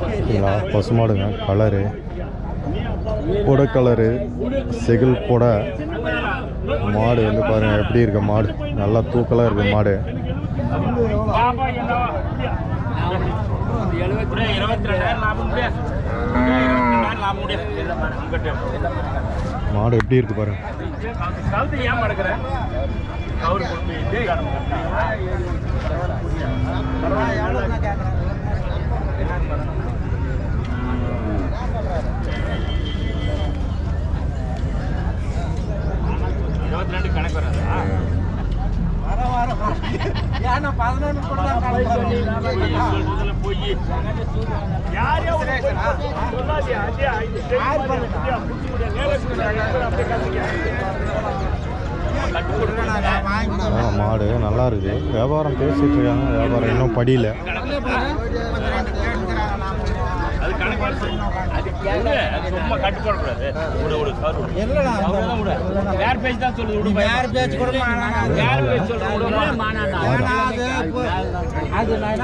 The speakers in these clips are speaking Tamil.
பார்த்தீங்களா பசுமாடுங்க. கலரு புடை கலரு செகில் புடை. மாடு வந்து பாருங்க எப்படி இருக்கு மாடு? நல்லா தூக்கலாக இருக்கு மாடு. மாடு எப்படி இருக்கு பாருங்க. ஏன் இருபத்தி ரெண்டு கணக்கு வராதா? சொல்றதுல போய் யார் ஆ, மாடு நல்லா இருக்கு. வியாபாரம் பேசிட்டு இருக்காங்க. வியாபாரம் இன்னும் படியல.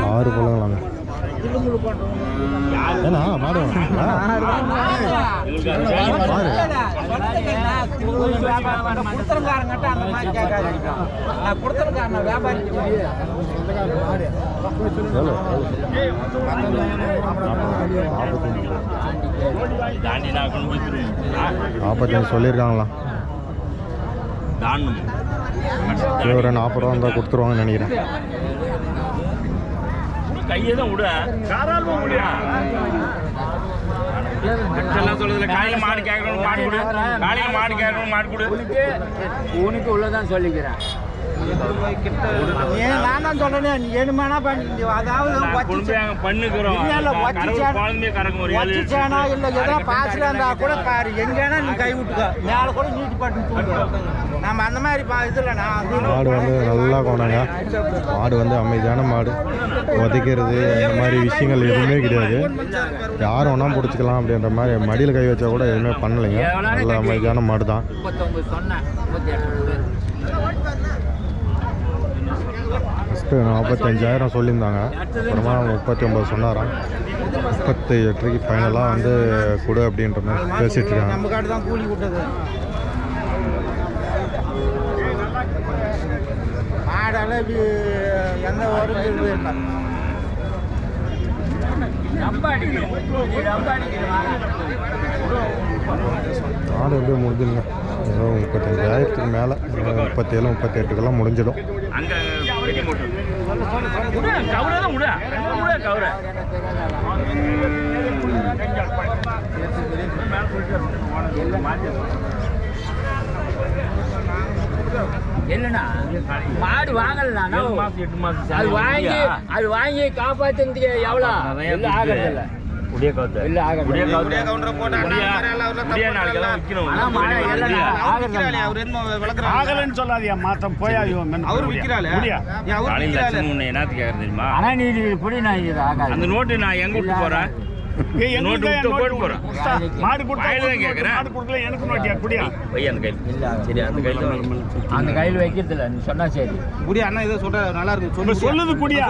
ஆறு போலங்களாங்க ஏன்னா மாடு நாற்பத்தஞ்சு சரி, ஒரு நாற்பது ரூபா இருந்தால் கொடுத்துருவாங்கன்னு நினைக்கிறேன். கையை தான் விடு. தாராளமா விடு எல்லாம் சொல்றதுல காலையில மாடு கேட்கணும் மாடு கொடு. காலையில மாடு கேட்கணும் மாடு கொடு. உனக்கு உள்ளதான் சொல்லிக்கிறேன். நான் சொல்றேன் வேணுமானா பண்ணி. அதாவது பண்ணுக்கிறோம். இல்ல, எதனா பாசில இருந்தா கூட பாரு. எங்கன்னா நீ கை விட்டுக்க. மேல கூட நீட்டி பாட்டு நம்ம அந்த மாதிரி மாடு வந்து நல்லா கொண்டாங்க மாடு வந்து அமைதியான மாடு. உதைக்கிறது இந்த மாதிரி விஷயங்கள் எதுவுமே கிடையாது. யார் வேணால் பிடிச்சிக்கலாம் அப்படின்ற மாதிரி மடியில் கை வச்சா கூட எதுவுமே பண்ணலைங்க. நல்ல அமைதியான மாடு தான் ஃபஸ்ட்டு நாற்பத்தஞ்சாயிரம் சொல்லியிருந்தாங்க. அப்புறமா முப்பத்தி ஒம்பது சொன்னாராம் முப்பத்தி எட்டுக்கு ஃபைனலாக வந்து கொடு அப்படின்ற மாதிரி பேசிகிட்டு இருக்காங்க நம்ம காட்டு தான் கூலி விட்டது மாடெல்லாம் இப்படி எந்த ஒரு இது இல்லை. மாடு எப்படி முடிஞ்சிடுங்க. ஏதோ முப்பத்தஞ்சாயிரத்துக்கு மேலே முப்பத்தேழு முப்பத்தெட்டுக்கெல்லாம் முடிஞ்சிடும். அங்க இல்லைண்ணா மாடு அது வாங்கி அது வாங்கி காப்பாத்துறதுக்கு எவ்வளோ? இல்லை முடிய கவுத்து இல்ல, ஆகாது. முடிய கவுத்து முடிய கவுண்டரை போட்டு முடிய. நாளைக்கு எல்லாம் ஆனா மாடு இல்லைண்ணா, முடியா? ஆகிறதில்ல. ஆகலன்னு சொல்லாதியா மாத்தம் போய் அவரு விக்கிறாளே முடியா. அவரு லட்சம் உன்னை என்னத்துக்கு ஆனா நீ நான் இது ஆகாது. அந்த நோட்டு நான் எங்க விட்டு போறேன்? மாடு கொடுக்கல எனக்கு நோட்டியா? குடியா? அந்த கையில். சரி அந்த கையில். அந்த கையில் வைக்கிறதில்ல நீ சொன்னா சரி. குடி அண்ணா இதை சொல்ற நல்லா இருக்கு சொல்லுது குடியா?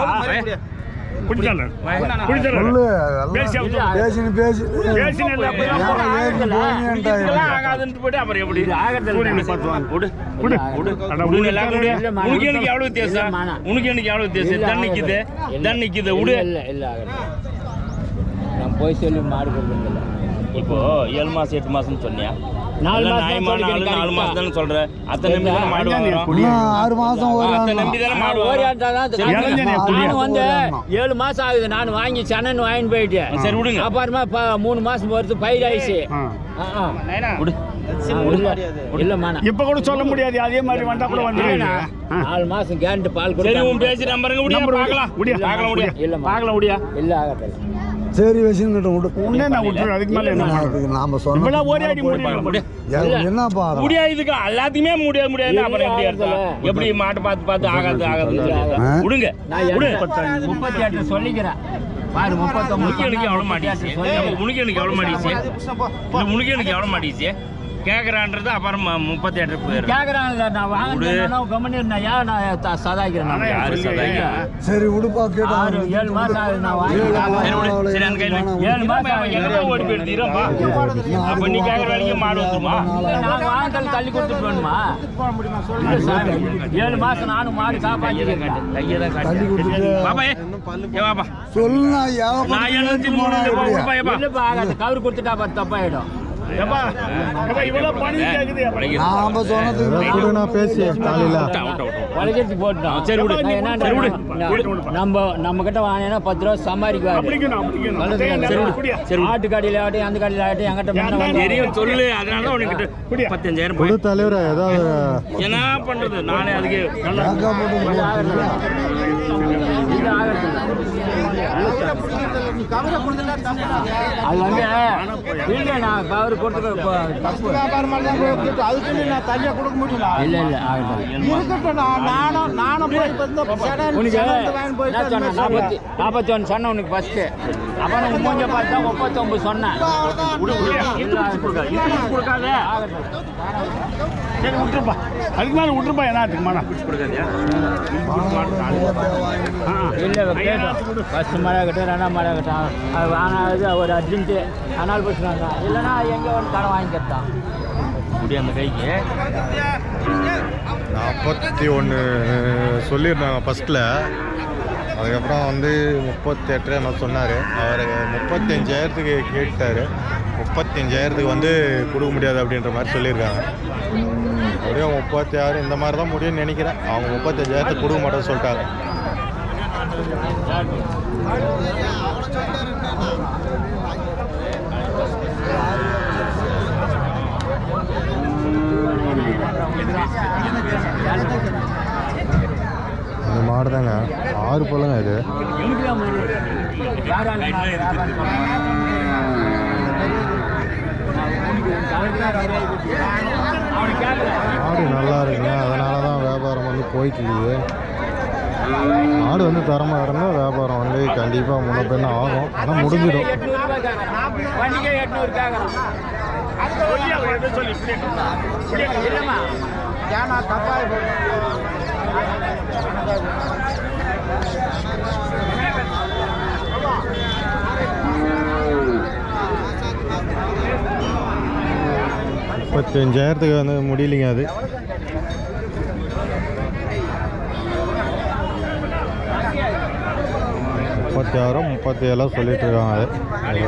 இல்ல, உனக்கு. இல்ல, எனக்கு எவ்வளவு வித்தியாசம்? இல்ல, மானா. உனக்கு போய் சொல்லி மாடு கொடுக்கறதில்ல. இப்போ ஏழு மாசம் எட்டு மாசம் சொன்னியா? நாலு மாசம் நாலு மாசம் தானே சொல்ற? அத்தனை நம்பி தானே மாடு வாங்குறோம். ஆறு மாதம் அத்தனை நம்பி தானே மாடு வாங்குறோம்? வந்து ஏழு மாசம் ஆகுது. நான் வாங்கி சனன் வாங்கிட்டு போயிட்டேன். சரி விடுங்க. அப்புறமா மூணு மாசம் பொறுத்து பயிர் ஆயிடுச்சு. விடு. இப்ப கூட சொல்ல முடியாது. அதே மாதிரி வந்தா கூட வந்துடுவீங்க நாலு மாசம் கேரண்ட் பால் சரி கொடுத்தா உன் பேசி நம்பருங்க முடியா பார்க்கலாம். முடியா. பார்க்கலாம் முடியா. பார்க்கலாம் இல்ல ஆகத்தில்ல சரி விடு. உடனே நான் விட்டுருவேன் அதுக்கு மேல என்ன அதுக்கு நாம சொன்ன இவ்வளவு ஓடி ஆடி பார்க்கலாம் முடியும் முடியா என்னப்பா முடியா இதுக்கு? எல்லாத்தையுமே முடியாது முடியாது அப்புறம் எப்படி ஆகுதுல்ல. எப்படி மாட்டு பார்த்து பார்த்து ஆகாது ஆகாது? விடுங்க முப்பத்தி எட்டு சொல்லிக்கிறேன். பாரு எனக்கு எவ்வளவு முப்பத்தி மாட்டிச்சு உனக்கு எனக்கு எவ்வளவு மாட்டிச்சு உனக்கு எனக்கு எவ்வளவு மாட்டிச்சு கேட்குறான்றது அப்புறம் முப்பத்தி எட்டு பேர். கேக்குறாங்கல்ல நான் நான் ஏன் நான் நான்? யாரு சதாய்க்கிறா? சரி உடுப்பா கேட்டா ஆறு ஏழு மாசம் ஆகுது நான் வாங்கி சரி, விடு. சரி, அந்த கையில் வை. ஏழு மாசம் அவன் எங்க ஆகுது. ஓடி போயிடுது, இருப்பா. அப்ப நீ கேட்குற வேலைக்கு மாடு வந்துருமா? நான் வாங்கல் தள்ளி கொடுத்துட்டு வேணுமா இல்ல சாமி. ஏழு மாசம் நானும் மாடு காப்பாற்றிருக்கேன் கையை தான் தள்ளி காட்டு. கொடுத்துட்டு பாப்பா ஏ. ஏ வாப்பா. சொல்லுண்ணா நான் எழுநூத்தி மூணு கவர் கொடுத்துட்டா தப்பாயிடும். நாம சொன்னதுக்கு கொடுண்ணா பேசி காலையில். போட்டோம் சரி, விடு. நான் சரி, விடு. நான் நம்ம நம்ம கிட்ட வாங்கினா பத்து ரூபா சம்பாதிக்குவாரு. சரி. ஆட்டு கடையில் ஆகட்டும் அந்த கடையில் ஆகட்டும் வந்து தெரியும் சொல்லு. அதனால தான் உனக்கு தலைவர் ஏதாவது என்ன பண்றது? நானே அதுக்கு அது வந்து இல்லை நான் கவர் கொடுத்துக்க தப்பு. வியாபாரம் எல்லாம் கொடுத்து அதுக்குன்னு நான் தனியாக கொடுக்க முடியல இல்லை இல்லை இருக்கட்டும் நான் நானும் நானும் போய் உனக்கு என்ன? நாற்பத்தி நாற்பத்தி ஒன்று சொன்னேன் உனக்கு ஃபஸ்ட்டு உன் மூஞ்ச பார்த்தா முப்பத்தொம்பது சொன்னேன். கொடுக்காத சரி விட்டுருப்பா. அதுக்கு மேலே விட்டுருப்பா என்னத்துக்கு மாடா கொடுக்காதியா? இல்லை ஃபஸ்ட்டு மழை கட்டும் ரெண்டாம் மழை கட்டும். ஆனால் ஒரு அர்ஜென்ட்டு ஆனால் போச்சுனாங்க இல்லைன்னா எங்கே ஒரு கடன் வாங்கிக்கிறதான் முடி அந்த கைக்கு. நாற்பத்தி ஒன்று சொல்லியிருந்தாங்க ஃபஸ்ட்டில் அதுக்கப்புறம் வந்து முப்பத்தெட்டு என்ன சொன்னார். அவர் முப்பத்தஞ்சாயிரத்துக்கு கேட்டார். முப்பத்தஞ்சாயிரத்துக்கு வந்து கொடுக்க முடியாது அப்படின்ற மாதிரி சொல்லியிருக்காங்க. அப்படியே முப்பத்தி ஆறு இந்த மாதிரி தான் முடியும்னு நினைக்கிறேன். அவங்க முப்பத்தஞ்சாயிரத்துக்கு கொடுக்க மாட்டேன்னு சொல்லிட்டாங்க. இந்த மாடு தாங்க ஆறு பழங்க இது. மாடு நல்லா இருக்குங்க. அதனால தான் வியாபாரம் வந்து போயிட்டு இருக்குது. மாடு வந்து தரமாக இருந்தால் வியாபாரம் வந்து கண்டிப்பாக முன்ன பின்ன ஆகும். ஆனால் முடிஞ்சிடும். முப்பத்தஞ்சாயிரத்துக்கு வந்து முடியலைங்க அது. முப்பத்தி ஆறோ முப்பத்தி ஏழோ சொல்லிட்டு இருக்காங்க. அது